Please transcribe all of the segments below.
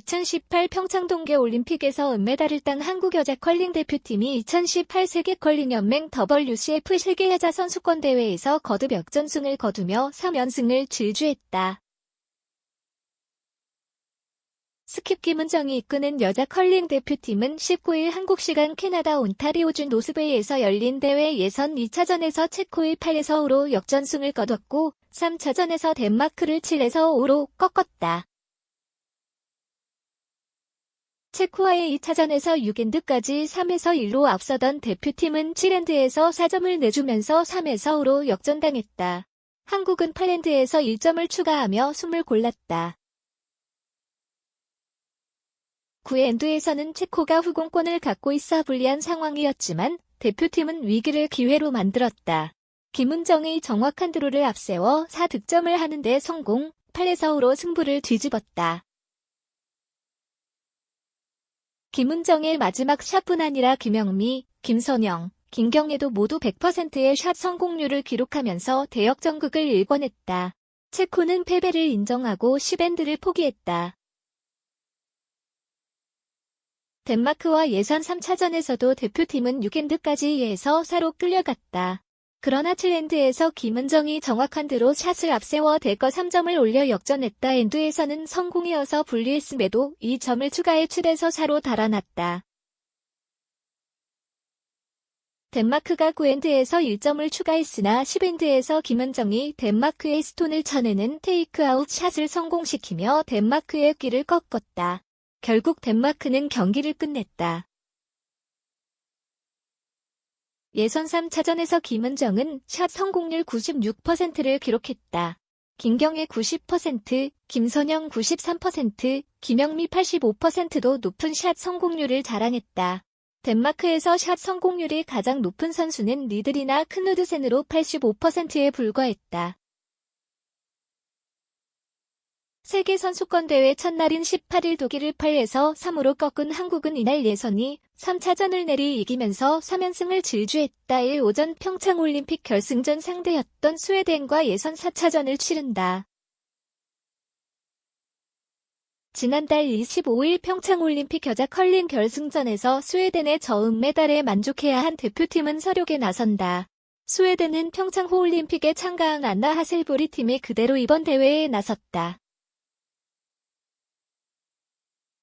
2018 평창 동계 올림픽에서 은메달을 딴 한국 여자 컬링 대표팀이 2018 세계 컬링 연맹 WCF 세계 여자 선수권 대회에서 거듭 역전승을 거두며 3연승을 질주했다. 스킵 김은정이 이끄는 여자 컬링 대표팀은 19일 한국 시간 캐나다 온타리오주 노스베이에서 열린 대회 예선 2차전에서 체코의 8에서 5로 역전승을 거뒀고 3차전에서 덴마크를 7에서 5로 꺾었다. 체코와의 2차전에서 6엔드까지 3에서 1로 앞서던 대표팀은 7엔드에서 4점을 내주면서 3에서 5로 역전당했다. 한국은 8엔드에서 1점을 추가하며 숨을 골랐다. 9엔드에서는 체코가 후공권을 갖고 있어 불리한 상황이었지만 대표팀은 위기를 기회로 만들었다. 김은정의 정확한 드로를 앞세워 4득점을 하는데 성공, 8에서 5로 승부를 뒤집었다. 김은정의 마지막 샷뿐 아니라 김영미, 김선영, 김경애도 모두 100%의 샷 성공률을 기록하면서 대역전극을 일궈냈다. 체코는 패배를 인정하고 10엔드를 포기했다. 덴마크와 예선 3차전에서도 대표팀은 6엔드까지 2에서 4로 끌려갔다. 그러나 7엔드에서 김은정이 정확한 드로 샷을 앞세워 대거 3점을 올려 역전했다. 엔드에서는 성공이어서 분리했음에도 2점을 추가해 7에서 4로 달아났다. 덴마크가 9엔드에서 1점을 추가했으나 10엔드에서 김은정이 덴마크의 스톤을 쳐내는 테이크아웃 샷을 성공시키며 덴마크의 끼를 꺾었다. 결국 덴마크는 경기를 끝냈다. 예선 3차전에서 김은정은 샷 성공률 96%를 기록했다. 김경애 90%, 김선영 93%, 김영미 85%도 높은 샷 성공률을 자랑했다. 덴마크에서 샷 성공률이 가장 높은 선수는 리들이나 크누드센으로 85%에 불과했다. 세계 선수권 대회 첫날인 18일 독일을 8에서 3으로 꺾은 한국은 이날 예선이 3차전을 내리 이기면서 3연승을 질주했다. 1 오전 평창올림픽 결승전 상대였던 스웨덴과 예선 4차전을 치른다. 지난달 25일 평창올림픽 여자 컬링 결승전에서 스웨덴의 저은메달에 만족해야 한 대표팀은 서력에 나선다. 스웨덴은 평창올림픽에 참가한 안나 하셀보리 팀이 그대로 이번 대회에 나섰다.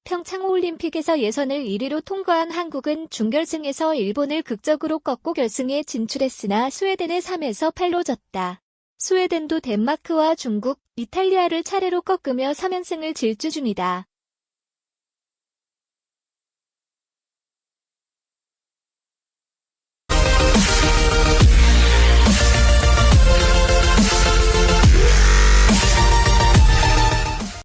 평창올림픽에서 예선을 1위로 통과한 한국은 준결승에서 일본을 극적으로 꺾고 결승에 진출했으나 스웨덴의 3에서 8로 졌다. 스웨덴도 덴마크와 중국, 이탈리아를 차례로 꺾으며 3연승을 질주 중이다.